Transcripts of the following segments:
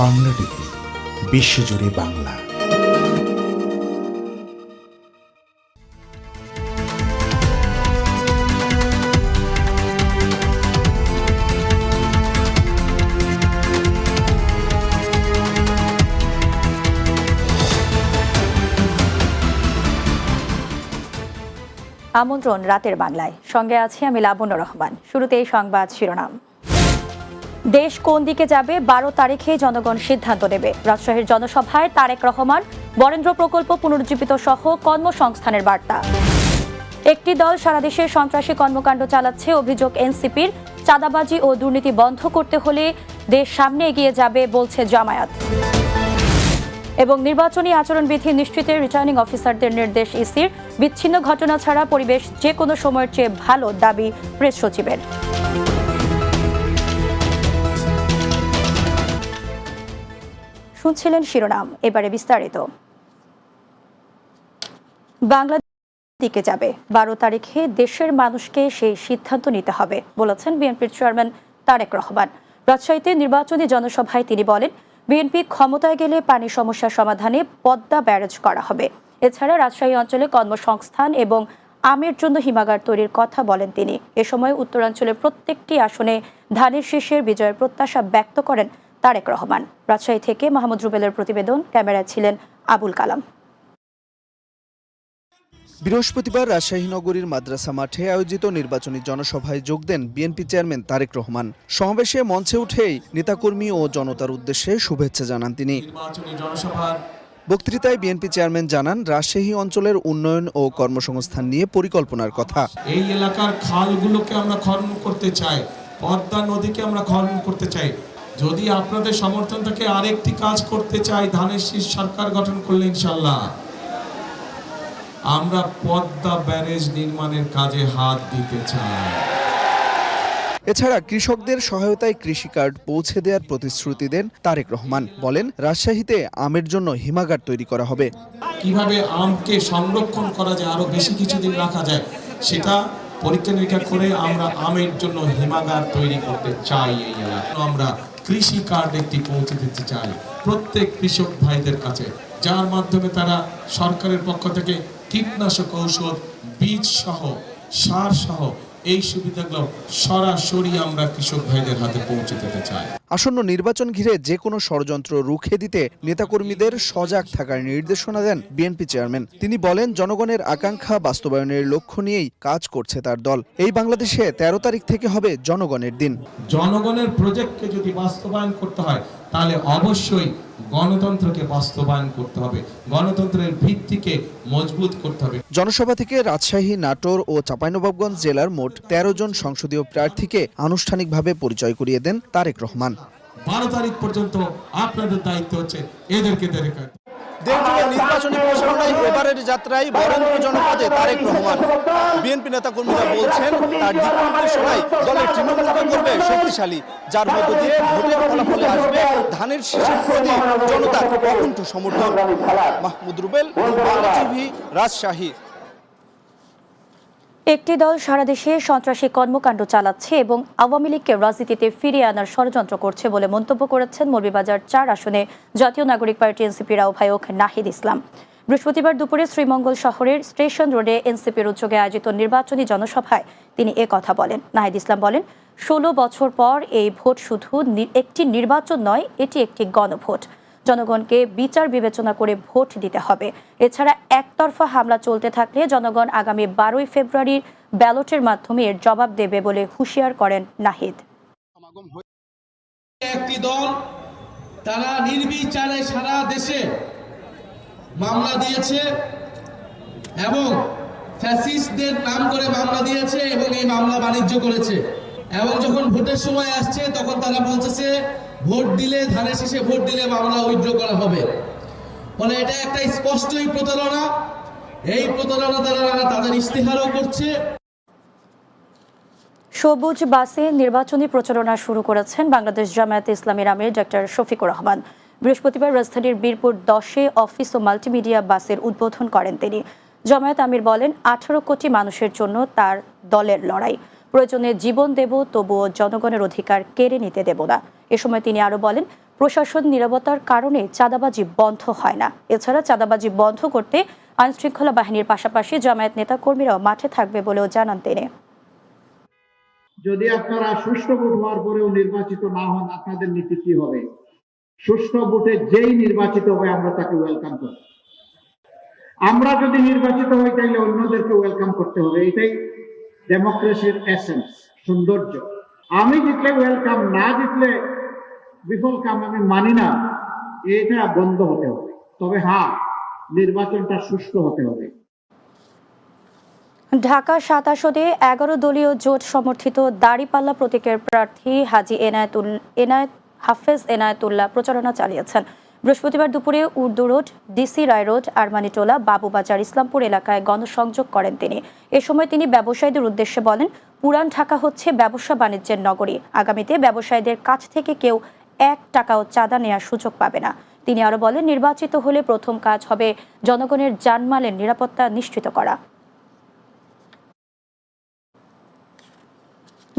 Bangla TV, বিশ্বজুড়ে বাংলা। আমন্ত্রণ রাতের বাংলায়। সঙ্গে আছি আমি লাবণ্য রহমান। শুরুতেই সংবাদ শিরোনাম। দেশ কোন দিকে যাবে, বারো তারিখে জনগণ সিদ্ধান্ত নেবে। রাজশাহীর জনসভায় তারেক রহমান, বরেন্দ্র প্রকল্প পুনরুজ্জীবিত সহ কর্মসংস্থানের বার্তা। একটি দল সারা দেশে সন্ত্রাসী কর্মকাণ্ড চালাচ্ছে। অভিযোগ এনসিপির, চাঁদাবাজি ও দুর্নীতি বন্ধ করতে হলে দেশ সামনে এগিয়ে যাবে বলছে জামায়াত। এবং নির্বাচনী আচরণবিধি নিশ্চিতে রিটার্নিং অফিসারদের নির্দেশ ইসির। বিচ্ছিন্ন ঘটনা ছাড়া পরিবেশ যে কোনো সময়ের চেয়ে ভালো, দাবি প্রেস সচিবের। শুনছিলেন শিরোনাম, এবারে বিস্তারিত। বাংলাদেশ দিকে যাবে। বারো তারিখে দেশের মানুষকে সেই সিদ্ধান্ত নিতে হবে, বলেছেন বিএনপির চেয়ারম্যান তারেক রহমান। রাজশাহীতে নির্বাচনী জনসভায় তিনি বলেন, বিএনপি ক্ষমতায় গেলে পানি সমস্যা সমাধানে পদ্মা ব্যারেজ করা হবে। এছাড়া রাজশাহী অঞ্চলে কর্মসংস্থান এবং আমের জন্য হিমাগার তৈরির কথা বলেন তিনি। এ সময় উত্তরাঞ্চলের প্রত্যেকটি আসনে ধানের শীষের বিজয়ের প্রত্যাশা ব্যক্ত করেন তারেক রহমান। রাজশাহী থেকে মাহমুদ রুবেলের প্রতিবেদন ক্যামেরায় ছিলেন আবুল কালাম। বৃহস্পতিবার রাজশাহী নগরীর মাদ্রাসা মাঠে আয়োজিত নির্বাচনী জনসভায় যোগ দেন বিএনপি চেয়ারম্যান তারেক রহমান। সমাবেশে মঞ্চে উঠেই নেতাকর্মী ও জনতার উদ্দেশ্যে শুভেচ্ছা জানান তিনি। বক্তৃতায় বিএনপি চেয়ারম্যান জানান রাজশাহী অঞ্চলের উন্নয়ন ও কর্মসংস্থান নিয়ে পরিকল্পনার কথা। এই এলাকার খালগুলোকে আমরা খনন করতে চাই পদ্মা নদীকে আমরা খনন করতে চাই। যদি আপনাদের সমর্থন থেকে আরেকটি কাজ করতে চাই ধানের শীষ সরকার গঠন করলে ইনশাল্লাহ আমরা পদ্মা ব্যারেজ নির্মাণের কাজে হাত দিতে চাই। এছাড়া কৃষকদের সহায়তায় কৃষি কার্ড পৌঁছে দেওয়ার প্রতিশ্রুতি দেন তারেক রহমান। বলেন রাজশাহীতে আমের জন্য হিমাগার তৈরি করা হবে। কীভাবে আমকে সংরক্ষণ করা যায় আরও বেশি কিছুদিন রাখা যায় সেটা পরীক্ষা নিরীক্ষা করে আমরা আমের জন্য হিমাগার তৈরি করতে চাই এই এলাকায়। আমরা কৃষি কার্ড একটি পৌঁছে দিতে চাই প্রত্যেক কৃষক ভাইদের কাছে, যার মাধ্যমে তারা সরকারের পক্ষ থেকে কীটনাশক ঔষধ, বীজ সহ, সার সহ এই সুবিধাগুলো সরাসরি আমরা কৃষক ভাইদের হাতে পৌঁছে দিতে চাই। আসন্ন নির্বাচন ঘিরে যে কোনো ষড়যন্ত্র রুখে দিতে নেতাকর্মীদের সজাগ থাকার নির্দেশনা দেন বিএনপি চেয়ারম্যান। তিনি বলেন জনগণের আকাঙ্ক্ষা বাস্তবায়নের লক্ষ্য নিয়েই কাজ করছে তার দল। এই বাংলাদেশে তেরো তারিখ থেকে হবে জনগণের দিন। জনগণের প্রজেক্টকে যদি বাস্তবায়ন করতে হয় তাহলে অবশ্যই গণতন্ত্রকে বাস্তবায়ন করতে হবে। গণতন্ত্রের ভিত্তিকে মজবুত করতে হবে। জনসভা থেকে রাজশাহী নাটোর ও চাঁপাইনবাবগঞ্জ জেলার মোট তেরো জন সংসদীয় প্রার্থীকে আনুষ্ঠানিকভাবে পরিচয় করিয়ে দেন তারেক রহমান। বারো তারিখ পর্যন্ত আপনাদের দায়িত্ব হচ্ছে এদেরকে দেখা দেশজুড়ে নির্বাচনী প্রচারণায় এবারের যাত্রায় বরেন্দ্র জনপদে তারেক রহমান। বিএনপি নেতাকর্মীরা বলছেন তার দিক নির্দেশনায় দলের তৃণমূলকে করবে শক্তিশালী যার মধ্য দিয়ে ভোটের ফলাফলে আসবে ধানের শীষের প্রতি জনতার অকুণ্ঠ সমর্থন মাহমুদ রুবেল বাংলা টিভি রাজশাহী। একটি দল সারা দেশে সন্ত্রাসী কর্মকাণ্ড চালাচ্ছে এবং আওয়ামী লীগকে রাজনীতিতে ফিরিয়ে আনার ষড়যন্ত্র করছে বলে মন্তব্য করেছেন মৌলভীবাজার চার আসনে জাতীয় নাগরিক পার্টি এনসিপির আহ্বায়ক নাহিদ ইসলাম। বৃহস্পতিবার দুপুরে শ্রীমঙ্গল শহরের স্টেশন রোডে এনসিপির উদ্যোগে আয়োজিত নির্বাচনী জনসভায় তিনি এ কথা বলেন। নাহিদ ইসলাম বলেন, ষোলো বছর পর এই ভোট শুধু একটি নির্বাচন নয়, এটি একটি গণভোট। জনগণকে বিচার বিবেচনা করে ভোট দিতে হবে। এছাড়া একতরফা হামলা চলতে থাকলে জনগণ আগামী বারোই ফেব্রুয়ারির ব্যালটের মাধ্যমে এর জবাব দেবে বলে হুঁশিয়ার করেন নাহিদ। একটি দল তারা নির্বিচারে সারা দেশে মামলা দিয়েছে এবং ফ্যাসিস্টদের নাম করে মামলা দিয়েছে এবং এই মামলা বাণিজ্য করেছে। এবং যখন ভোটের সময় আসছে, তখন তারা বলতেছে ভোট দিলে ধানের শেষে ভোট দিলে মামলা উইথড্র করা হবে। ফলে এটা একটা স্পষ্টই প্রতারণা। এই প্রতারণা তারা তাদের ইশতেহারও করছে। সবুজ বাসে নির্বাচনী প্রচারণা শুরু করেছেন বাংলাদেশ জামায়াতে ইসলামীর আমির ডক্টর শফিকুর রহমান। বৃহস্পতিবার রাজধানীর বীরপুর দশে অফিস ও মাল্টিমিডিয়া বাসের উদ্বোধন করেন তিনি। জামায়াত আমির বলেন, আঠারো কোটি মানুষের জন্য তার দলের লড়াই। প্রয়োজনে জীবন দেব, তবুও জনগণের অধিকার কেড়ে নিতে দেব না। এ সময় তিনি আরও বলেন, প্রশাসন নিরাপত্তার কারণে চাঁদাবাজি বন্ধ হয় না। এছাড়া চাঁদাবাজি বন্ধ করতে আইনশৃঙ্খলা বাহিনীর পাশাপাশি জামায়াত নেতা কর্মীরাও মাঠে থাকবে বলেও জানান তিনি। যদি আপনারা সুষ্ঠু ভোট হওয়ার পরেও নির্বাচিত না হন, আপনাদের নীতি কি হবে? সুষ্ঠু ভোটে যেই নির্বাচিত হবে আমরা তাকে ওয়েলকাম করব। আমরা যদি নির্বাচিত হই তাহলে অন্যদেরকে ওয়েলকাম করতে হবে। এটাই ডেমোক্রেসির এসেন্স সৌন্দর্য আমি জিতলে ওয়েলকাম না জিতলে বিফল কাম আমি মানি না। এটা বন্ধ হতে হবে। তবে হ্যাঁ নির্বাচনটা সুষ্ঠু হতে হবে। ঢাকা সাত আসনে এগারো দলীয় জোট সমর্থিত দাড়িপাল্লা প্রতীকের প্রার্থী হাজি এনায়েতুল এনায়েত হাফেজ এনায়েতুল্লাহ প্রচারণা চালিয়েছেন। বৃহস্পতিবার দুপুরে Urdu road DC Ray road, Armanitola, Babubazar, Islampur এলাকায় গণসংযোগ করেন তিনি। এ সময় তিনি ব্যবসায়ীদের উদ্দেশ্যে বলেন, পুরান ঢাকা হচ্ছে ব্যবসা বাণিজ্যের নগরী। আগামীতে ব্যবসায়ীদের কাছ থেকে কেউ এক টাকাও চাঁদা নেওয়ার সুযোগ পাবে না। তিনি আরও বলেন, নির্বাচিত হলে প্রথম কাজ হবে জনগণের জানমালের নিরাপত্তা নিশ্চিত করা।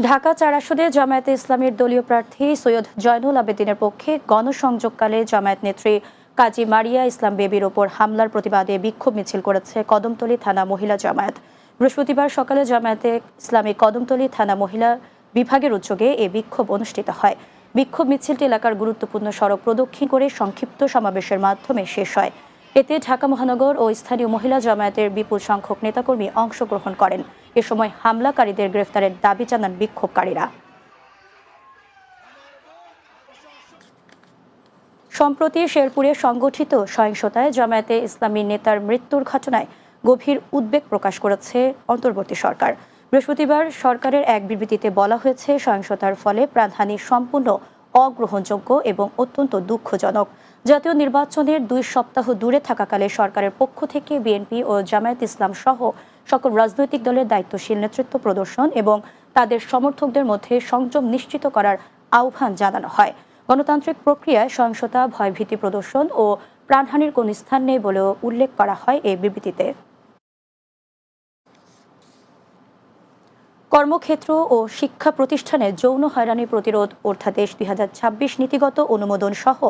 ঢাকা চার আসনে জামায়াতে ইসলামের দলীয় প্রার্থী সৈয়দ জয়নুল আবেদিনের পক্ষে গণসংযোগকালে জামায়াত নেত্রী কাজী মারিয়া ইসলাম বেবির ওপর হামলার প্রতিবাদে বিক্ষোভ মিছিল করেছে কদমতলী থানা মহিলা জামায়াত। বৃহস্পতিবার সকালে জামায়াতে ইসলামী কদমতলী থানা মহিলা বিভাগের উদ্যোগে এ বিক্ষোভ অনুষ্ঠিত হয়। বিক্ষোভ মিছিলটি এলাকার গুরুত্বপূর্ণ সড়ক প্রদক্ষিণ করে সংক্ষিপ্ত সমাবেশের মাধ্যমে শেষ হয়। এতে ঢাকা মহানগর ও স্থানীয় মহিলা জামায়াতের বিপুল সংখ্যক নেতাকর্মী অংশগ্রহণ করেন। এ সময় হামলাকারীদের গ্রেফতারের দাবি জানান বিক্ষোভকারীরা। সম্প্রতি শেরপুরে সংগঠিত সহিংসতায় জামায়াতে ইসলামী নেতার মৃত্যুর ঘটনায় গভীর উদ্বেগ প্রকাশ করেছে অন্তর্বর্তী সরকার। বৃহস্পতিবার সরকারের এক বিবৃতিতে বলা হয়েছে, সহিংসতার ফলে প্রাণহানি সম্পূর্ণ অগ্রহণযোগ্য এবং অত্যন্ত দুঃখজনক। জাতীয় নির্বাচনের দুই সপ্তাহ দূরে থাকাকালে সরকারের পক্ষ থেকে বিএনপি ও জামায়াত ইসলাম সহ সকল রাজনৈতিক দলের দায়িত্বশীল নেতৃত্ব প্রদর্শন এবং তাদের সমর্থকদের মধ্যে সংযম নিশ্চিত করার আহ্বান জানানো হয়। গণতান্ত্রিক প্রক্রিয়ায় সহিংসতা, ভয়ভীতি প্রদর্শন ও প্রাণহানির কোনো স্থান নেই বলেও উল্লেখ করা হয় এই বিবৃতিতে। কর্মক্ষেত্র ও শিক্ষা প্রতিষ্ঠানে যৌন হয়রানি প্রতিরোধ অধ্যাদেশ দুই নীতিগত অনুমোদন সহ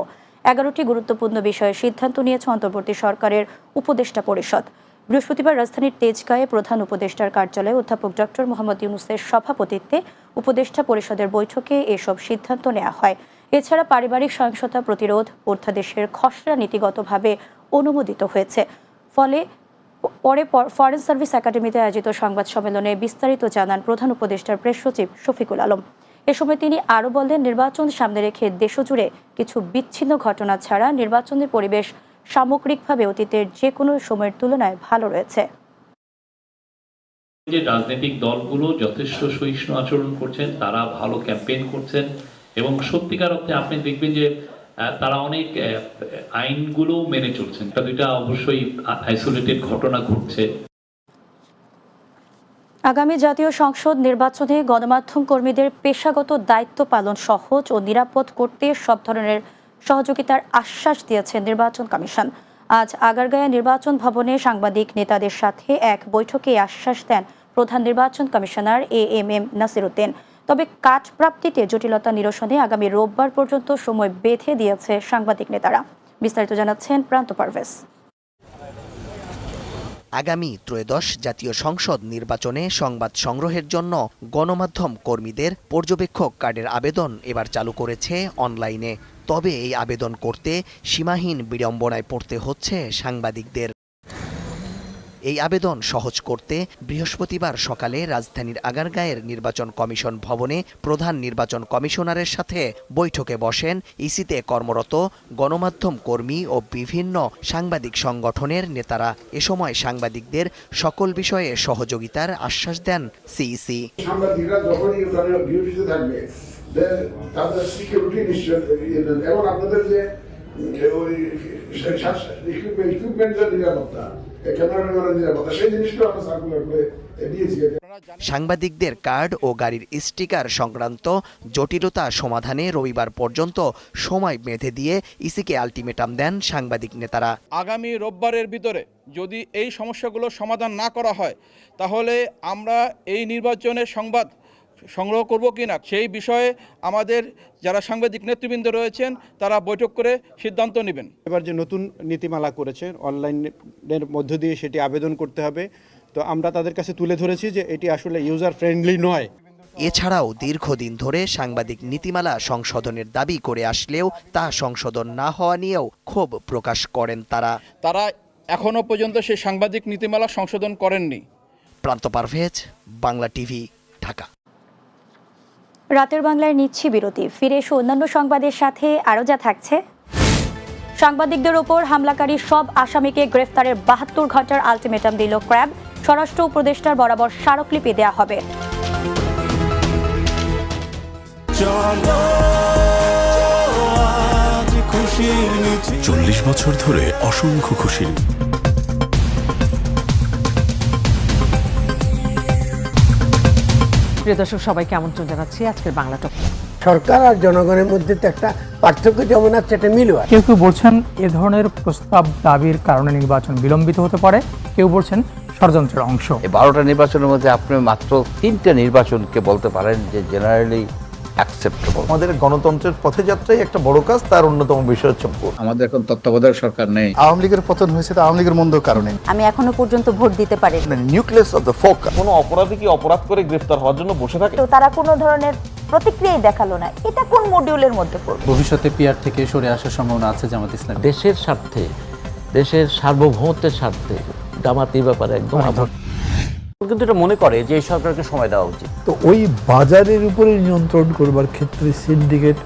এগারোটি গুরুত্বপূর্ণ বিষয়ে সিদ্ধান্ত নিয়েছে অন্তর্বর্তী সরকারের উপদেষ্টা পরিষদ। বৃহস্পতিবার রাজধানীর তেজগাঁয়ে প্রধান উপদেষ্টার কার্যালয়ে অধ্যাপক ডক্টর মোহাম্মদ ইউনুসের সভাপতিত্বে উপদেষ্টা পরিষদের বৈঠকে এসব সিদ্ধান্ত নেওয়া হয়। এছাড়া পারিবারিক সহিংসতা প্রতিরোধ অধ্যাদেশের খসড়া নীতিগতভাবে অনুমোদিত হয়েছে। ফলে পরে ফরেন সার্ভিস একাডেমিতে আয়োজিত সংবাদ সম্মেলনে বিস্তারিত জানান প্রধান উপদেষ্টার প্রেস সচিব শফিকুল আলম। এ সময় তিনি আরও বলেন, নির্বাচন সামনে রেখে দেশজুড়ে কিছু বিচ্ছিন্ন ঘটনা ছাড়া নির্বাচনের পরিবেশ সামগ্রিকভাবে অতীতের যে কোনো সময়ের তুলনায় ভালো রয়েছে। যে রাজনৈতিক দলগুলো যথেষ্ট সহিষ্ণু আচরণ করছেন তারা ভালো ক্যাম্পেইন করছেন এবং সত্যিকার অর্থে আপনি দেখবেন যে তারা অনেক আইনগুলো মেনে চলছেন। একটা দুইটা অবশ্যই আইসোলেটেড ঘটনা ঘটছে। আগামী জাতীয় সংসদ নির্বাচনে গণমাধ্যম কর্মীদের পেশাগত দায়িত্ব পালন সহজ ও নিরাপদ করতে সব ধরনের সহযোগিতার আশ্বাস দিয়েছে নির্বাচন কমিশন। আজ আগারগাঁয়া নির্বাচন ভবনে সাংবাদিক নেতাদের সাথে এক বৈঠকে আশ্বাস দেন প্রধান নির্বাচন commissioner A M M Nasiruddin. তবে কাজ প্রাপ্তিতে জটিলতা নিরসনে আগামী রোববার পর্যন্ত সময় বেঁধে দিয়েছে সাংবাদিক নেতারা। বিস্তারিত জানাচ্ছেন প্রান্ত পারভেজ। আগামী ত্রয়োদশ জাতীয় সংসদ নির্বাচনে সংবাদ সংগ্রহের জন্য গণমাধ্যম কর্মীদের পর্যবেক্ষক কার্ডের আবেদন এবার চালু করেছে অনলাইনে। তবে এই আবেদন করতে সীমাহীন বিড়ম্বনায় পড়তে হচ্ছে সাংবাদিকদের। এই আবেদন সহজ করতে বৃহস্পতিবার সকালে রাজধানীর আগারগাঁয়ের নির্বাচন কমিশন ভবনে প্রধান নির্বাচন কমিশনারের সাথে বৈঠকে বসেন ইসিতে কর্মরত গণমাধ্যম কর্মী ও বিভিন্ন সাংবাদিক সংগঠনের নেতারা। এ সময় সাংবাদিকদের সকল বিষয়ে সহযোগিতার আশ্বাস দেন সিইসি। তাদের সিকিউরিটি নিশ্চয় এবং আপনাদের যে ওই ইকুইপমেন্টের নিরাপত্তা সাংবাদিকদের কার্ড ও গাড়ির স্টিকার সংক্রান্ত জটিলতা সমাধানে রবিবার পর্যন্ত সময় বেঁধে দিয়ে ইসিকে আলটিমেটাম দেন সাংবাদিক নেতারা। আগামী রোববারের ভিতরে যদি এই সমস্যাগুলো সমাধান না করা হয় তাহলে আমরা এই নির্বাচনের সংবাদ সংগ্রহ করব কি না সেই বিষয়ে আমাদের যারা সাংবাদিক নেতৃবৃন্দ রয়েছেন তারা বৈঠক করে সিদ্ধান্ত নেবেন। এবার যে নতুন নীতিমালা করেছে অনলাইনের মধ্য দিয়ে সেটি আবেদন করতে হবে। তো আমরা তাদের কাছে তুলে ধরেছি যে এটি আসলে ইউজার ফ্রেন্ডলি নয়। এছাড়াও দীর্ঘদিন ধরে সাংবাদিক নীতিমালা সংশোধনের দাবি করে আসলেও তা সংশোধন না হওয়া নিয়েও ক্ষোভ প্রকাশ করেন তারা। তারা এখনও পর্যন্ত সেই সাংবাদিক নীতিমালা সংশোধন করেননি। প্রান্ত পারভেজ বাংলা টিভি ঢাকা। রাতের বাংলায় নিচ্ছি বিরতি। ফিরে এসে অন্যান্য সংবাদের সাথে আরও যা থাকছে। সাংবাদিকদের ওপর হামলাকারী সব আসামিকে গ্রেফতারের বাহাত্তর ঘণ্টার আলটিমেটাম দিল ক্র্যাব। স্বরাষ্ট্র উপদেষ্টার বরাবর স্মারকলিপি দেয়া হবে। চল্লিশ বছর ধরে অসংখ্য খুশির। প্রিয় দর্শক সবাইকে আমন্ত্রণ জানাচ্ছি আজকের বাংলা টক। সরকার আর জনগণের মধ্যে তো একটা পার্থক্য যেমন আছে একটা মিলও আছে। কেউ কেউ বলছেন এ ধরনের প্রস্তাব দাবির কারণে নির্বাচন বিলম্বিত হতে পারে। কেউ বলছেন ষড়যন্ত্রের অংশ। এই বারোটা নির্বাচনের মধ্যে আপনি মাত্র তিনটা নির্বাচনকে বলতে পারেন যে জেনারেলি অ্যাকসেপ্টেবল আমাদের গণতন্ত্রের পথে যাত্রাই একটা বড় কাজ তার অন্যতম বিষয় হচ্ছে ভোট। আমাদের এখন তত্ত্বাবধায়ক সরকার নেই। আওয়ামী লীগের পতন হয়েছে তো আওয়ামী লীগের মন্দ কারণে। আমি এখনও পর্যন্ত ভোট দিতে পারি নিউক্লিয়াস অফ দ্য ফোকাস কোনো অপরাধী কি অপরাধ করে গ্রেফতার হওয়ার জন্য বসে থাকে? তো তারা কোনো ধরনের প্রতিক্রিয়াই দেখাল না। এটা কোন মডিউলের মধ্যে পড়বে? ভবিষ্যতে পিয়ার থেকে সরে আসার সম্ভাবনা আছে জামাত ইসলাম দেশের স্বার্থে দেশের সার্বভৌমত্বের স্বার্থে জামাত এই ব্যাপারে একদম কিন্তু এটা মনে করে যে এই সরকারকে সময় দেওয়া উচিত। তো ওই বাজারের উপরে নিয়ন্ত্রণ করবার ক্ষেত্রে সিন্ডিকেট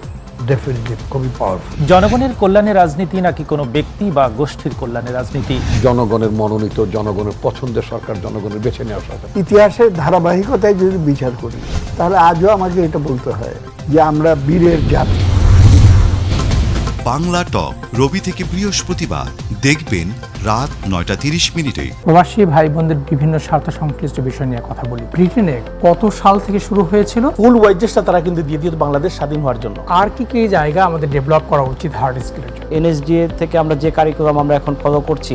ডেফিনেটলি খুবই পাওয়ারফুল জনগণের কল্যাণের রাজনীতি নাকি কোনো ব্যক্তি বা গোষ্ঠীর কল্যাণের রাজনীতি? জনগণের মনোনীত জনগণের পছন্দের সরকার জনগণের বেছে নেওয়া সরকার। ইতিহাসের ধারাবাহিকতায় যদি বিচার করি তাহলে আজও আমাকে এটা বলতে হয় যে আমরা বীরের জাতি। বাংলা টক রবি থেকে বৃহস্পতিবার। দেখবেন রাত নয়টা তিরিশ মিনিটে। প্রবাসী ভাই বোনদের বিভিন্ন স্বার্থ সংশ্লিষ্ট বিষয় নিয়ে কথা বলি। ব্রিটেনে কত সাল থেকে শুরু হয়েছিল? ফুল ওয়াইজেসটা তারা কিন্তু দিয়ে দিত বাংলাদেশ স্বাধীন হওয়ার জন্য। আর কি কি জায়গা আমাদের ডেভেলপ করা উচিত হার্ড স্কিলের জন্য? এনএসডিএ থেকে আমরা যে কারিকুলাম আমরা এখন ফলো করছি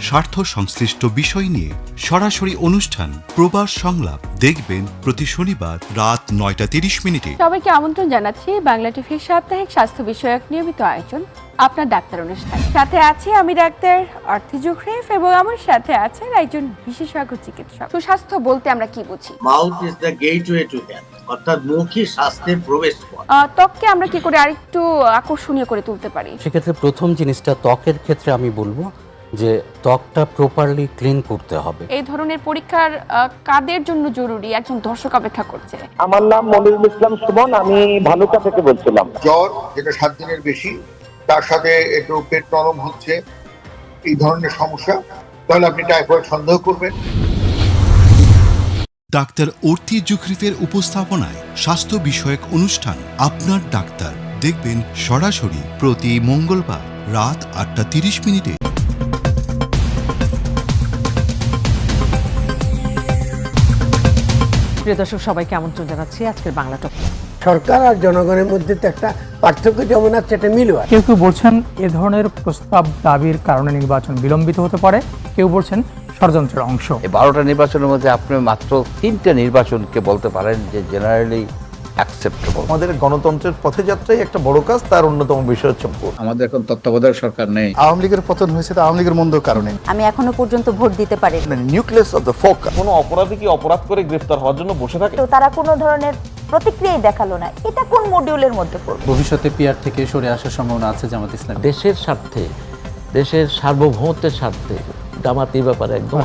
স্বার্থ সংশ্লিষ্ট বিষয় নিয়ে সরাসরি অনুষ্ঠান প্রবাস সংলাপ দেখবেন প্রতি শনিবার রাত নয়টা তিরিশ মিনিটে। সবাইকে আমন্ত্রণ জানাচ্ছি বাংলা টিভির সাপ্তাহিক স্বাস্থ্য বিষয়ক নিয়মিত আয়োজন আপনার ডাক্তার অনুষ্ঠান। সাথে আছি আমি ডাক্তার অর্থি জুখরেফ এবং আমার সাথে আছেন একজন বিশেষজ্ঞ চিকিৎসক। সুস্বাস্থ্য বলতে আমরা কি বুঝি? Mouth is the gateway to health অর্থাৎ মুখই স্বাস্থ্যের প্রবেশ পথ। ত্বককে আমরা কি করে আরেকটু আকর্ষণীয় করে তুলতে পারি? সেক্ষেত্রে প্রথম জিনিসটা ত্বকের ক্ষেত্রে আমি বলব যে ত্বকটা প্রপারলি ক্লিন করতে হবে। এই ধরনের পরীক্ষার আহ, কাদের জন্য জরুরি? একজন দর্শক অপেক্ষা করছে। আমার নাম মনিরুল ইসলাম সুমন আমি ভালুকা থেকে বলছিলাম। জ্বর যেটা সাত দিনের বেশি তার সাথে একটু পেট নরম হচ্ছে এই ধরনের সমস্যা তাহলে আপনি টাইফয়েড সন্দেহ করবেন। ডাক্তার অর্থি জুখরিফের উপস্থাপনায় স্বাস্থ্য বিষয়ক অনুষ্ঠান আপনার ডাক্তার। দেখবেন সরাসরি প্রতি মঙ্গলবার রাত আটটা তিরিশ মিনিটে। প্রিয় দর্শক সবাইকে আমন্ত্রণ জানাচ্ছি আজকের বাংলা টক। সরকার আর জনগণের মধ্যে তো একটা পার্থক্য যেমন আছে একটা মিলও আছে। কেউ কেউ বলছেন এ ধরনের প্রস্তাব দাবির কারণে নির্বাচন বিলম্বিত হতে পারে কেউ বলছেন ষড়যন্ত্রের অংশ। এই বারোটা নির্বাচনের মধ্যে আপনি মাত্র তিনটা নির্বাচনকে বলতে পারেন যে জেনারেলি অ্যাকসেপ্টেবল আমাদের গণতন্ত্রের পথে যাত্রাই একটা বড় কাজ তার অন্যতম বিষয় হচ্ছে ভোট। আমাদের এখন তত্ত্বাবধায়ক সরকার নেই। আওয়ামী লীগের পতন হয়েছে তো আওয়ামী লীগের মন্দ কারণে। আমি এখনও পর্যন্ত ভোট দিতে পারি নিউক্লিয়াস অফ দ্য ফোকাস কোনো অপরাধী কি অপরাধ করে গ্রেফতার হওয়ার জন্য বসে থাকে? তো তারা কোনো ধরনের প্রতিক্রিয়াই দেখাল না। এটা কোন মডিউলের মধ্যে পড়বে? ভবিষ্যতে পিয়ার থেকে সরে আসার সম্ভাবনা আছে জামাত ইসলাম দেশের স্বার্থে দেশের সার্বভৌমত্বের স্বার্থে জামাত ব্যাপারে একদম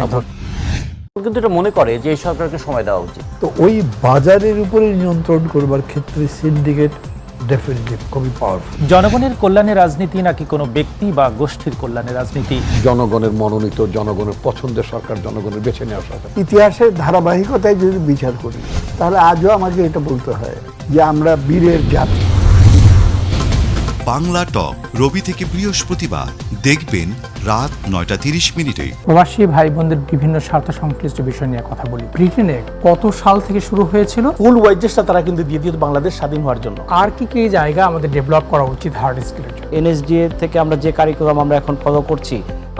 কিন্তু এটা মনে করে যে এই সরকারকে সময় দেওয়া উচিত। তো ওই বাজারের উপরে নিয়ন্ত্রণ করবার ক্ষেত্রে সিন্ডিকেট ডেফিনেটলি খুবই পাওয়ারফুল জনগণের কল্যাণে রাজনীতি নাকি কোনো ব্যক্তি বা গোষ্ঠীর কল্যাণে রাজনীতি? জনগণের মনোনীত জনগণের পছন্দের সরকার জনগণের বেছে নেওয়া সরকার। ইতিহাসের ধারাবাহিকতায় যদি বিচার করি তাহলে আজও আমাকে এটা বলতে হয় যে আমরা বীরের জাতি। বাংলা টক রবি থেকে বৃহস্পতিবার। দেখবেন রাত নয়টা তিরিশ মিনিটে। প্রবাসী ভাই বোনদের বিভিন্ন স্বার্থ সংশ্লিষ্ট বিষয় নিয়ে কথা বলি। ব্রিটেনে কত সাল থেকে শুরু হয়েছিল? ফুল ওয়াইজেসটা তারা কিন্তু দিয়ে দিত বাংলাদেশ স্বাধীন হওয়ার জন্য। আর কি কি জায়গা আমাদের ডেভেলপ করা উচিত হার্ড স্কিলের জন্য? এনএসডিএ থেকে আমরা যে কারিকুলাম আমরা এখন ফলো করছি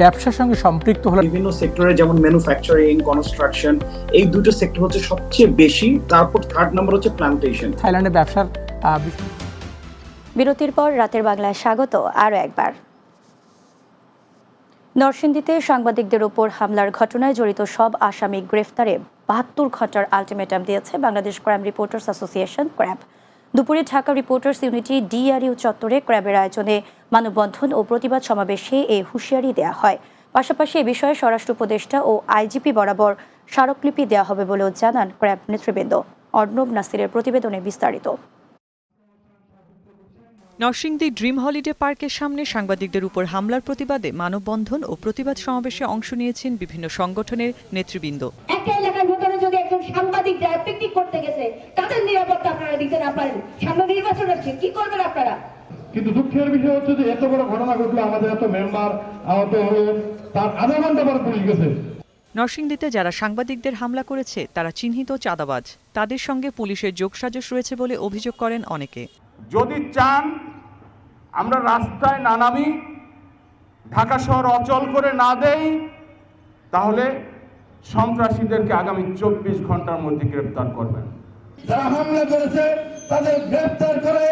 ব্যবসার সঙ্গে সম্পৃক্ত হলেন বিভিন্ন সেক্টরে যেমন ম্যানুফ্যাকচারিং কনস্ট্রাকশন এই দুটো সেক্টর হচ্ছে সবচেয়ে বেশি। তারপর থার্ড নাম্বার হচ্ছে প্ল্যান্টেশন থাইল্যান্ডে ব্যবসার বিরতির পর রাতের বাংলায় স্বাগত আরও একবার। নরসিংদীতে সাংবাদিকদের উপর হামলার ঘটনায় জড়িত সব আসামি গ্রেফতারে বাহাত্তর ঘণ্টার আলটিমেটাম দিয়েছে Bangladesh crime reporters association CRAB দুপুরে ঢাকা রিপোর্টার্স ইউনিটি ডিআরইউ চত্বরে ক্র্যাবের আয়োজনে মানববন্ধন ও প্রতিবাদ সমাবেশে এই হুঁশিয়ারি দেয়া হয়। পাশাপাশি এ বিষয়ে স্বরাষ্ট্র উপদেষ্টা ও আইজিপি বরাবর স্মারকলিপি দেওয়া হবে বলেও জানান ক্র্যাব নেতৃবৃন্দ। অর্ণব নাসিরের প্রতিবেদনে বিস্তারিত। নরসিংদী ড্রিম হলিডে পার্কের সামনে সাংবাদিকদের উপর হামলার প্রতিবাদে মানববন্ধন ও প্রতিবাদ সমাবেশে অংশ নিয়েছেন বিভিন্ন সংগঠনের নেতৃবৃন্দ। একটা এলাকার ভেতরে যদি একজন সাংবাদিক যায় পিকনিক করতে গেছে তাদের নিরাপত্তা আপনারা দিতে না পারেন। সামনে নির্বাচন হচ্ছে কি করবেন আপনারা? কিন্তু দুঃখের বিষয় হচ্ছে যে এত বড় ঘটনা ঘটলো আমাদের এত মেম্বার আহত হলো তার আধা ঘণ্টা পর পুলিশ গেছে। নরসিংদীতে যারা সাংবাদিকদের হামলা করেছে তারা চিহ্নিত চাঁদাবাজ। তাদের সঙ্গে পুলিশের যোগসাজশ রয়েছে বলে অভিযোগ করেন অনেকে। যদি চান, আমরা রাস্তায় না নামি, ঢাকা শহর অচল করে না দেই, তাহলে সন্ত্রাসীদেরকে আগামী চব্বিশ ঘণ্টার মধ্যে গ্রেপ্তার করবেন। যারা হামলা করেছে, তাদের গ্রেপ্তার করে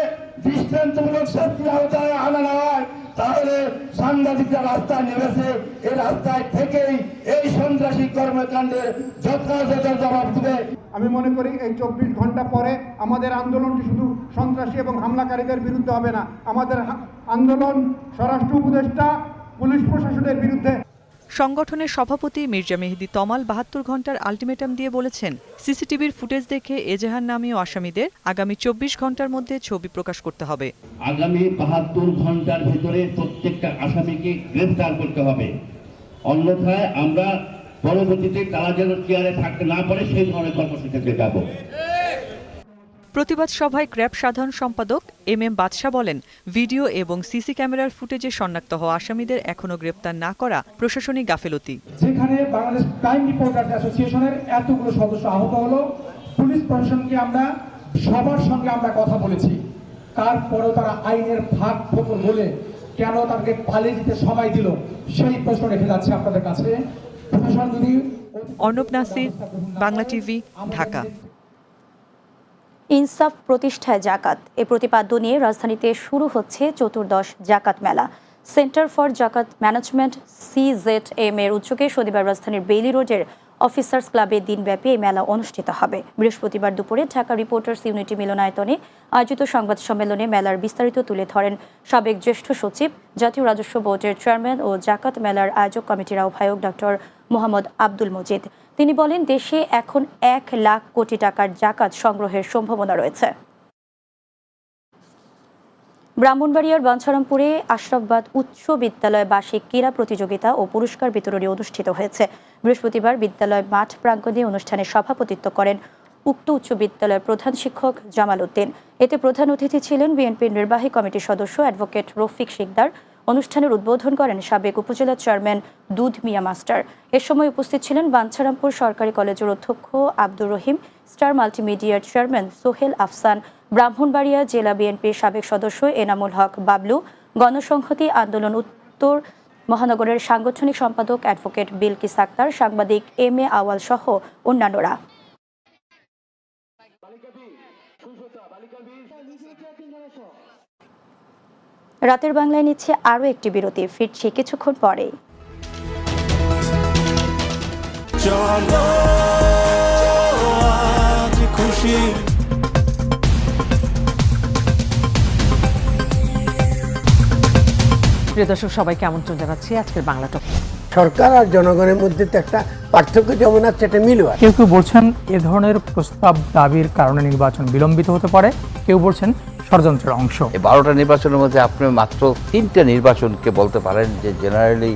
দৃষ্টান্তমূলক শাস্তির আওতায় আনা না হয় তাহলে সাংবাদিকরা রাস্তা নেমেছে এই রাস্তায় থেকেই এই সন্ত্রাসী কর্মকাণ্ডের যথাযথ জবাব দেবে। আমি মনে করি এই চব্বিশ ঘণ্টা পরে আমাদের আন্দোলনটি শুধু সন্ত্রাসী এবং হামলাকারীদের বিরুদ্ধে হবে না। আমাদের আন্দোলন স্বরাষ্ট্র উপদেষ্টা, পুলিশ প্রশাসনের বিরুদ্ধে সংগঠনের সভাপতি মির্জা মেহেদি তমাল বাহাত্তর ঘণ্টার আলটিমেটাম দিয়ে বলেছেন, সিসিটিভির ফুটেজ দেখে এজাহার নামীয় আসামিদের আগামী চব্বিশ ঘণ্টার মধ্যে ছবি প্রকাশ করতে হবে। আগামী বাহাত্তর ঘণ্টার ভেতরে প্রত্যেকটা আসামিকে গ্রেফতার করতে হবে। অন্যথায় আমরা পরবর্তীতে তারা যেন চেয়ারে থাকতে না পারে, সেই ধরনের কর্মসূচিতে যাব। প্রতিবাদ সভায় ক্র্যাব সাধারণ সম্পাদক এম এম বাদশাহ বলেন ভিডিও এবং সিসি ক্যামেরার ফুটেজে শনাক্ত হওয়া আসামিদের এখনও গ্রেপ্তার না করা প্রশাসনিক গাফেলতি। যেখানে বাংলাদেশ ক্রাইম রিপোর্টার্স অ্যাসোসিয়েশনের এতগুলো সদস্য আহত হলো পুলিশ প্রশাসনকে আমরা সবার সঙ্গে আমরা কথা বলেছি। তারপরেও তারা আইনের ফাঁক ফোকর বলে কেন তাদেরকে পালিয়ে দিতে সময় দিল সেই প্রশ্ন রেখে যাচ্ছে আপনাদের কাছে। প্রশাসন যদি অর্ণব নাসির বাংলা টিভি ঢাকা। ইনসাফ প্রতিষ্ঠায় জাকাত। এ প্রতিপাদ্য নিয়ে রাজধানীতে শুরু হচ্ছে চতুর্দশ জাকাত মেলা। Centre for Zakat management CZ M এর উদ্যোগে শনিবার রাজধানীর বেইলি রোডের অফিসার্স ক্লাবে দিনব্যাপী এই মেলা অনুষ্ঠিত হবে। বৃহস্পতিবার দুপুরে ঢাকা রিপোর্টার্স ইউনিটি মিলনায়তনে আয়োজিত সংবাদ সম্মেলনে মেলার বিস্তারিত তুলে ধরেন সাবেক জ্যেষ্ঠ সচিব, জাতীয় রাজস্ব বোর্ডের চেয়ারম্যান ও জাকাত মেলার আয়োজক কমিটির আহ্বায়ক ডক্টর মোহাম্মদ আব্দুল মজিদ। তিনি বলেন, দেশে এখন এক লাখ কোটি টাকার জাকাত সংগ্রহের সম্ভাবনা রয়েছে। ব্রাহ্মণবাড়িয়ার বাঞ্ছারামপুরে আশরাফবাদ উচ্চ বিদ্যালয় বার্ষিক ক্রীড়া প্রতিযোগিতা ও পুরস্কার বিতরণী অনুষ্ঠিত হয়েছে। বৃহস্পতিবার বিদ্যালয় মাঠ প্রাঙ্গণে অনুষ্ঠানে সভাপতিত্ব করেন উক্ত উচ্চ বিদ্যালয়ের প্রধান শিক্ষক জামাল উদ্দিন। এতে প্রধান অতিথি ছিলেন বিএনপির নির্বাহী কমিটির সদস্য অ্যাডভোকেট রফিক শিকদার। অনুষ্ঠানের উদ্বোধন করেন সাবেক উপজেলা চেয়ারম্যান দুধ মিয়া মাস্টার। এ সময় উপস্থিত ছিলেন বাঞ্ছারামপুর সরকারি কলেজের অধ্যক্ষ আব্দুর রহিম স্টার মাল্টিমিডিয়ার চেয়ারম্যান সোহেল আফসান, ব্রাহ্মণবাড়িয়া জেলা বিএনপির সাবেক সদস্য এনামুল হক বাবলু, গণসংহতি আন্দোলন উত্তর মহানগরের সাংগঠনিক সম্পাদক অ্যাডভোকেট বিলকিস আক্তার, সাংবাদিক এম এ আওয়াল সহ অন্যান্যরা। রাতের বাংলায় নিচ্ছে আরও একটি বিরতি, ফিরছি কিছুক্ষণ আজ খুশি। প্রিয় দর্শক সবাইকে আমন্ত্রণ জানাচ্ছি আজকের বাংলা টক। সরকার আর জনগণের মধ্যে তো একটা পার্থক্য যেমন আছে এটা মিলও কেউ কেউ বলছেন এ ধরনের প্রস্তাব দাবির কারণে নির্বাচন বিলম্বিত হতে পারে। কেউ বলছেন ষড়যন্ত্রের অংশ। এই বারোটা নির্বাচনের মধ্যে আপনি মাত্র তিনটা নির্বাচনকে বলতে পারেন যে জেনারেলি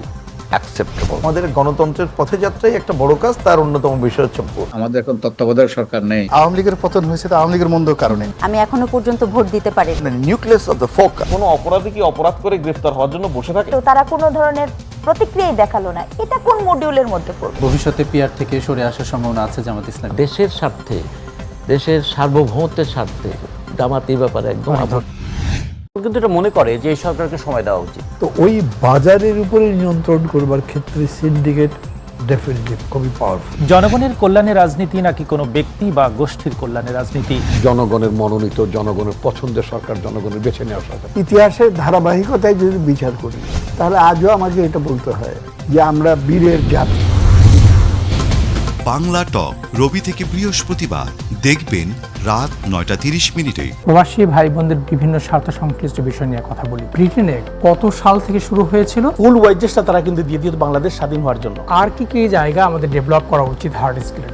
অ্যাকসেপ্টেবল আমাদের গণতন্ত্রের পথযাত্রাই একটা বড় কাজ তার অন্যতম বিষয় হচ্ছে ভোট। আমাদের এখন তত্ত্বাবধায়ক সরকার নেই। আওয়ামী লীগের পতন হয়েছে তো আওয়ামী লীগের মন্দ কারণে। আমি এখনও পর্যন্ত ভোট দিতে পারি নিউক্লিয়াস অফ দ্য ফোক কোনো অপরাধী কি অপরাধ করে গ্রেফতার হওয়ার জন্য বসে থাকে? তো তারা কোনো ধরনের প্রতিক্রিয়াই দেখাল না। এটা কোন মডিউলের মধ্যে পড়বে? ভবিষ্যতে পিআর থেকে সরে আসার সম্ভাবনা আছে জামাত ইসলাম দেশের স্বার্থে দেশের সার্বভৌমত্বের স্বার্থে জামাত এই ব্যাপারে একদম। কিন্তু এটা মনে করে যে সরকারকে সময় দেওয়া উচিত। তো ওই বাজারের উপরে নিয়ন্ত্রণ করবার ক্ষেত্রে সিন্ডিকেট ডেফিনেটলি খুবই পাওয়ারফুল জনগণের কল্যাণে রাজনীতি নাকি কোনো ব্যক্তি বা গোষ্ঠীর কল্যাণে রাজনীতি? জনগণের মনোনীত জনগণের পছন্দের সরকার জনগণের বেছে নেওয়া সরকার। ইতিহাসের ধারাবাহিকতায় যদি বিচার করি তাহলে আজও আমাকে এটা বলতে হয় যে আমরা বীরের জাতি। বাংলা টক রবি থেকে বৃহস্পতিবার। দেখবেন রাত নয়টা তিরিশ মিনিটে। প্রবাসী ভাই বোনদের বিভিন্ন স্বার্থ সংশ্লিষ্ট বিষয় নিয়ে কথা বলি। ব্রিটেনে কত সাল থেকে শুরু হয়েছিল? ফুল ওয়াইজেসটা তারা কিন্তু দিয়ে দিয়ে বাংলাদেশ স্বাধীন হওয়ার জন্য। আর কি কি জায়গা আমাদের ডেভেলপ করা উচিত হার্ড স্কিলের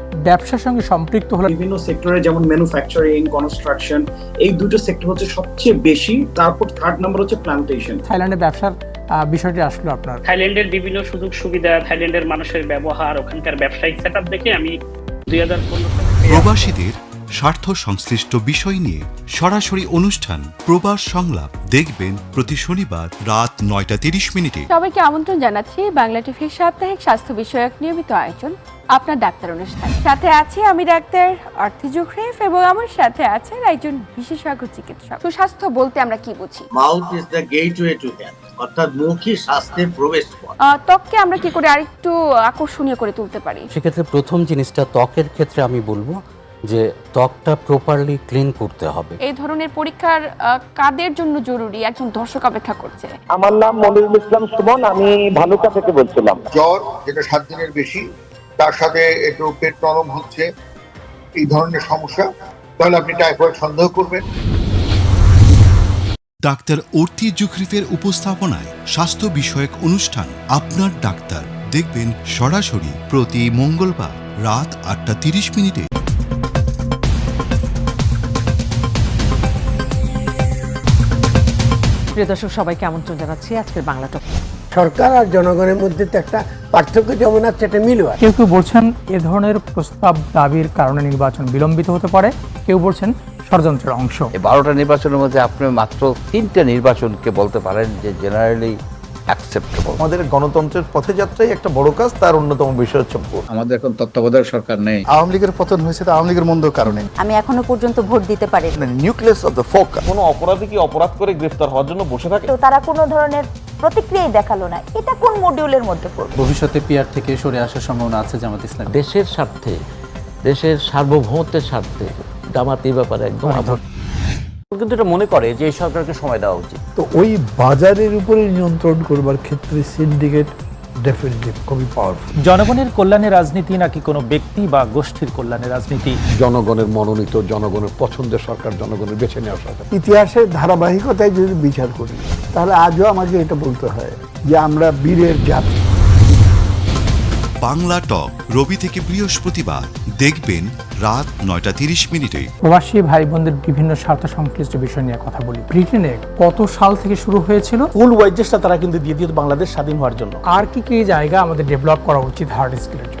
ব্যবসার সঙ্গে সম্পৃক্ত হলেন বিভিন্ন সেক্টরে যেমন ম্যানুফ্যাকচারিং কনস্ট্রাকশন এই দুটো সেক্টর হচ্ছে সবচেয়ে বেশি। তারপর থার্ড নাম্বার হচ্ছে প্লান্টেশন থাইল্যান্ডে ব্যবসার বিষয়টি আসলো আপনার। থাইল্যান্ডের বিভিন্ন সুযোগ সুবিধা থাইল্যান্ডের মানুষের ব্যবহার ওখানকার ব্যবসায়িক সেট দেখে আমি দুই হাজার প্রবাসীদের স্বার্থ সংশ্লিষ্ট বিষয় নিয়ে সরাসরি অনুষ্ঠান প্রবাস সংলাপ দেখবেন প্রতি শনিবার রাত নয়টা তিরিশ মিনিটে। সবাইকে আমন্ত্রণ জানাচ্ছি বাংলা টিভির সাপ্তাহিক স্বাস্থ্য বিষয়ক নিয়মিত আয়োজন। আপনার ডাক্তার অনুষ্ঠান। সাথে আছি আমি ডাক্তার অর্থ জুখরেফ এবং আমার সাথে আছেন একজন বিশেষজ্ঞ চিকিৎসক। সুস্বাস্থ্য বলতে আমরা কি বুঝি? Mouth is the gateway to health অর্থাৎ মুখই স্বাস্থ্যের প্রবেশ পথ। ত্বককে আমরা কি করে আরেকটু আকর্ষণীয় করে তুলতে পারি? সেক্ষেত্রে প্রথম জিনিসটা ত্বকের ক্ষেত্রে আমি বলব যে ত্বকটা প্রপারলি ক্লিন করতে হবে। এই ধরনের পরীক্ষার কাদের জন্য জরুরি? একজন দর্শক অপেক্ষা করছে। আমার নাম মনিরুল ইসলাম সুমন আমি ভালুকা থেকে বলছিলাম। জ্বর যেটা সাত দিনের বেশি তার সাথে একটু পেট নরম হচ্ছে এই ধরনের সমস্যা। তাহলে আপনি টাইফয়েড সন্দেহ করবেন। ডাক্তার অর্তি জুখরিফের উপস্থাপনায় স্বাস্থ্য বিষয়ক অনুষ্ঠান আপনার ডাক্তার। দেখবেন সরাসরি প্রতি মঙ্গলবার রাত আটটা তিরিশ মিনিটে। প্রিয় দর্শক সবাইকে আমন্ত্রণ জানাচ্ছি আজকের বাংলা টক সরকার আর জনগণের মধ্যে তো একটা পার্থক্য যেমন আছে এটা মিলও আছে। কেউ কেউ বলছেন এ ধরনের প্রস্তাব দাবির কারণে নির্বাচন বিলম্বিত হতে পারে। কেউ বলছেন ষড়যন্ত্রের অংশ। এই বারোটা নির্বাচনের মধ্যে আপনি মাত্র তিনটা নির্বাচনকে বলতে পারেন যে জেনারেলি অ্যাকসেপ্টেবল আমাদের গণতন্ত্রের পথযাত্রাই একটা বড় কাজ তার অন্যতম বিষয় হচ্ছে ভোট। আমাদের এখন তত্ত্বাবধায়ক সরকার নেই। আওয়ামী লীগের পতন হয়েছে তো আওয়ামী লীগের মন্দ কারণে। আমি এখনও পর্যন্ত ভোট দিতে পারি নিউক্লিয়াস অফ দ্য ফোক কোনো অপরাধী কি অপরাধ করে গ্রেফতার হওয়ার জন্য বসে থাকে? তো তারা কোনো ধরনের প্রতিক্রিয়াই দেখাল না। এটা কোন মডিউলের মধ্যে পড়বে? ভবিষ্যতে পিআর থেকে সরে আসার সম্ভাবনা আছে জামাত ইসলাম। দেশের স্বার্থে দেশের সার্বভৌমত্বের স্বার্থে জামাত এই ব্যাপারে একদম। কিন্তু এটা মনে করে যে সরকারকে সময় দেওয়া উচিত। তো ওই বাজারের উপরে নিয়ন্ত্রণ করবার ক্ষেত্রে সিন্ডিকেট ডেফিনেটলি খুবই পাওয়ারফুল জনগণের কল্যাণে রাজনীতি নাকি কোনো ব্যক্তি বা গোষ্ঠীর কল্যাণে রাজনীতি? জনগণের মনোনীত জনগণের পছন্দের সরকার জনগণের বেছে নেওয়া সরকার। ইতিহাসের ধারাবাহিকতায় যদি বিচার করি তাহলে আজও আমাকে এটা বলতে হয় যে আমরা বীরের জাতি। বাংলা টক রবি থেকে বৃহস্পতিবার। দেখবেন রাত নয়টা তিরিশ মিনিটে। প্রবাসী ভাই বোনদের বিভিন্ন স্বার্থ সংশ্লিষ্ট বিষয় নিয়ে কথা বলি। ব্রিটেনে কত সাল থেকে শুরু হয়েছিল? ফুল ওয়াইজেসটা তারা কিন্তু দিয়ে দিত বাংলাদেশ স্বাধীন হওয়ার জন্য। আর কি কি জায়গা আমাদের ডেভেলপ করা উচিত হার্ড স্কিলের জন্য?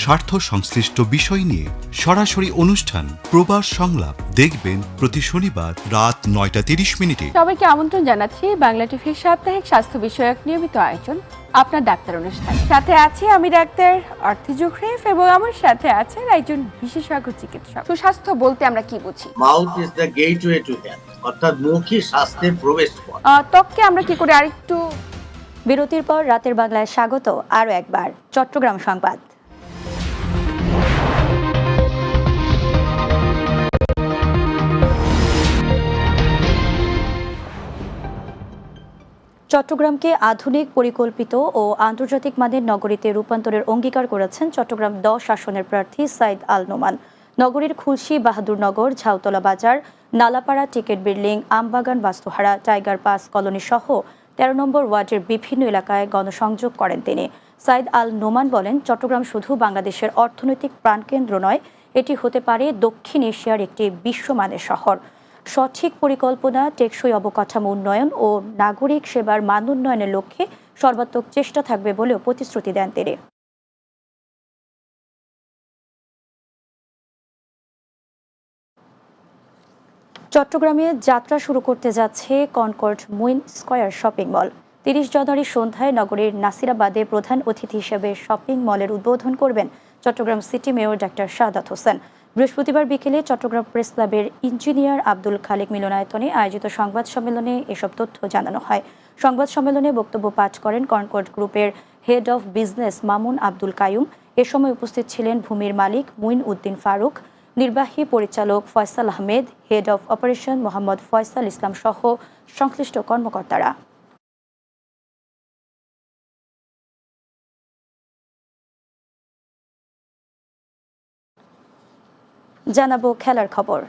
স্বার্থ সংশ্লিষ্ট বিষয় নিয়ে সরাসরি অনুষ্ঠান প্রবাস সংলাপ দেখবেন প্রতি শনিবার রাত নয়টা তিরিশ মিনিটে। সবাইকে আমন্ত্রণ জানাচ্ছি বাংলা টিভির সাপ্তাহিক স্বাস্থ্য বিষয়ক নিয়মিত আয়োজন আপনার ডাক্তার অনুষ্ঠান। সাথে আছি আমি ডাক্তার অর্থি জোখরেফ এবং আমার সাথে আছেন একজন বিশেষজ্ঞ চিকিৎসক। সুস্বাস্থ্য বলতে আমরা কি বুঝি? Mouth is the gateway to health অর্থাৎ মুখই স্বাস্থ্যের প্রবেশ পথ। ত্বককে আমরা কি করে আরেকটু বিরতির পর রাতের বাংলায় স্বাগত আরও একবার। চট্টগ্রাম সংবাদ। চট্টগ্রামকে আধুনিক, পরিকল্পিত ও আন্তর্জাতিক মানের নগরীতে রূপান্তরের অঙ্গীকার করেছেন চট্টগ্রাম দশ আসনের প্রার্থী সাইদ আল নোমান। নগরীর Khulshi Bahadurnagar Jhautala Bazar, Nalapara ticket building, Ambagan Bastuhara, tiger pass colony সহ তেরো নম্বর ওয়ার্ডের বিভিন্ন এলাকায় গণসংযোগ করেন তিনি। সাইদ আল নোমান বলেন, চট্টগ্রাম শুধু বাংলাদেশের অর্থনৈতিক প্রাণকেন্দ্র নয়, এটি হতে পারে দক্ষিণ এশিয়ার একটি বিশ্বমানের শহর। সঠিক পরিকল্পনা, টেকসই অবকাঠামো উন্নয়ন ও নাগরিক সেবার মান উন্নয়নের লক্ষ্যে সর্বাত্মক চেষ্টা থাকবে বলেও প্রতিশ্রুতি দেন তিনি। চট্টগ্রামে যাত্রা শুরু করতে যাচ্ছে Concord Muin square shopping mall. তিরিশ জানুয়ারি সন্ধ্যায় নগরীর নাসিরাবাদে প্রধান অতিথি হিসেবে শপিং মলের উদ্বোধন করবেন Chattogram city mayor doctor Shahadat Hossain. বৃহস্পতিবার বিকেলে চট্টগ্রাম প্রেস ক্লাবের ইঞ্জিনিয়ার আব্দুল খালেক মিলনায়তনে আয়োজিত সংবাদ সম্মেলনে এসব তথ্য জানানো হয়। সংবাদ সম্মেলনে বক্তব্য পাঠ করেন কনকর্ড গ্রুপের head of business Mamun Abdul Kayum. এ সময় উপস্থিত ছিলেন ভূমির মালিক মুইন উদ্দিন ফারুক, নির্বাহী পরিচালক Faisal Ahmed, head of operation Mohammad Faisal Islam সহ সংশ্লিষ্ট কর্মকর্তারা। জানাব খেলার খবর।